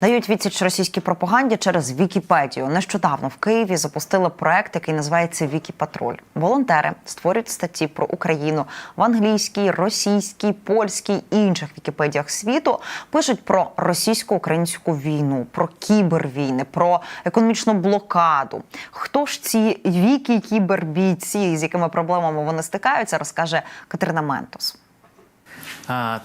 Дають відсіч російській пропаганді через Вікіпедію. Нещодавно в Києві запустили проект, який називається Вікіпатруль. Волонтери створюють статті про Україну в англійській, російській, польській і інших вікіпедіях світу. Пишуть про російсько-українську війну, про кібервійни, про економічну блокаду. Хто ж ці вікі кібербійці, з якими проблемами вони стикаються, розкаже Катерина Ментос.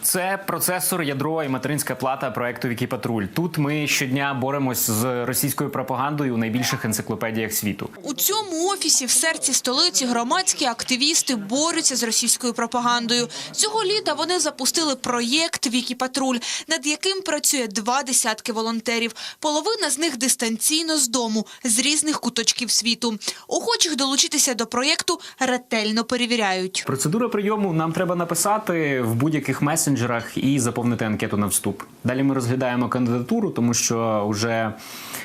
Це процесор, ядро і материнська плата проекту Вікіпатруль. Тут ми щодня боремось з російською пропагандою у найбільших енциклопедіях світу. У цьому офісі в серці столиці громадські активісти борються з російською пропагандою. Цього літа вони запустили проєкт «Вікіпатруль», над яким працює два десятки волонтерів. Половина з них дистанційно з дому, з різних куточків світу. Охочих долучитися до проєкту ретельно перевіряють. Процедура прийому нам треба написати в будь-яких месенджерах і заповнити анкету на вступ. Далі ми розглядаємо кандидатуру, тому що вже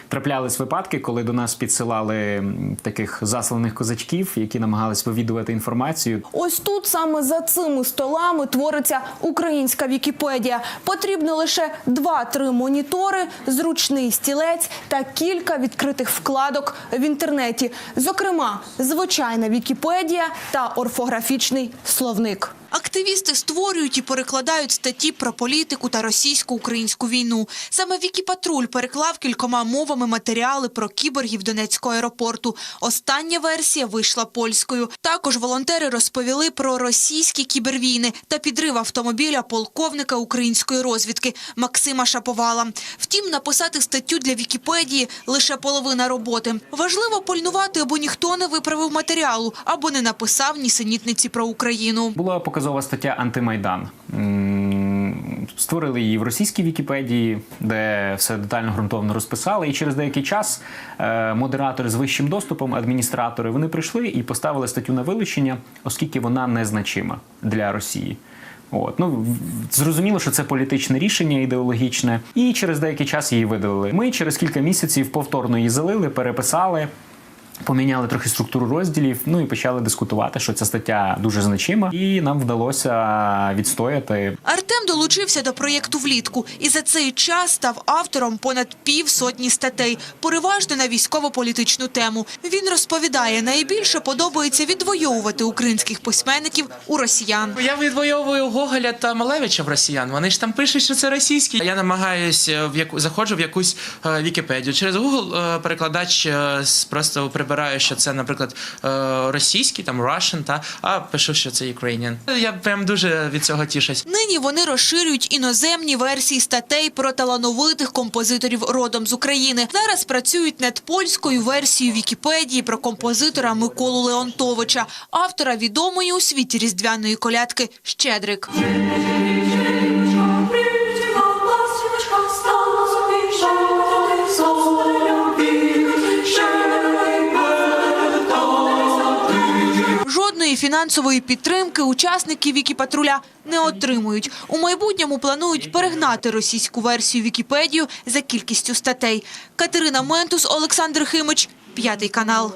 траплялись випадки, коли до нас підсилали таких засланих козачків, які намагались вивідувати інформацію. Ось тут саме за цими столами твориться українська Вікіпедія. Потрібно лише 2-3 монітори, зручний стілець та кілька відкритих вкладок в інтернеті. Зокрема, звичайна Вікіпедія та орфографічний словник. Активісти створюють і перекладають статті про політику та російсько-українську війну. Саме Вікіпатруль переклав кількома мовами матеріали про кіборгів Донецького аеропорту. Остання версія вийшла польською. Також волонтери розповіли про російські кібервійни та підрив автомобіля полковника української розвідки Максима Шаповала. Втім, написати статтю для Вікіпедії лише половина роботи. Важливо пильнувати, аби ніхто не виправив матеріалу або не написав нісенітниці про Україну. Була показова стаття Антимайдан. Створили її в російській Вікіпедії, де все детально ґрунтовно розписали. І через деякий час е, модератори з вищим доступом, адміністратори, вони прийшли і поставили статтю на вилучення, оскільки вона незначима для Росії. От ну зрозуміло, що це політичне рішення ідеологічне, і через деякий час її видалили. Ми через кілька місяців повторно її залили, переписали. Поміняли трохи структуру розділів, ну і почали дискутувати, що ця стаття дуже значима, і нам вдалося відстояти. Артем долучився до проєкту влітку і за цей час став автором понад півсотні статей, переважно на військово-політичну тему. Він розповідає, найбільше подобається відвоювати українських письменників у росіян. Я відвоюваю Гоголя та Малевича в росіян. Вони ж там пишуть, що це російські. Я намагаюся в яку заходжу в якусь е, Вікіпедію. Через Google е, перекладач е, просто прибираю, що це, наприклад, е, російський, там Russian, та а пишу, що це Ukrainian. Я прям дуже від цього тішусь. Нині вони розширюють іноземні версії статей про талановитих композиторів родом з України. Зараз працюють над польською версією Вікіпедії про композитора Миколу Леонтовича, автора відомої у світі різдвяної колядки Щедрик. Фінансової підтримки учасники Вікіпатруля не отримують. У майбутньому планують перегнати російську версію Вікіпедію за кількістю статей. Катерина Ментус, Олександр Химич, п'ятий канал.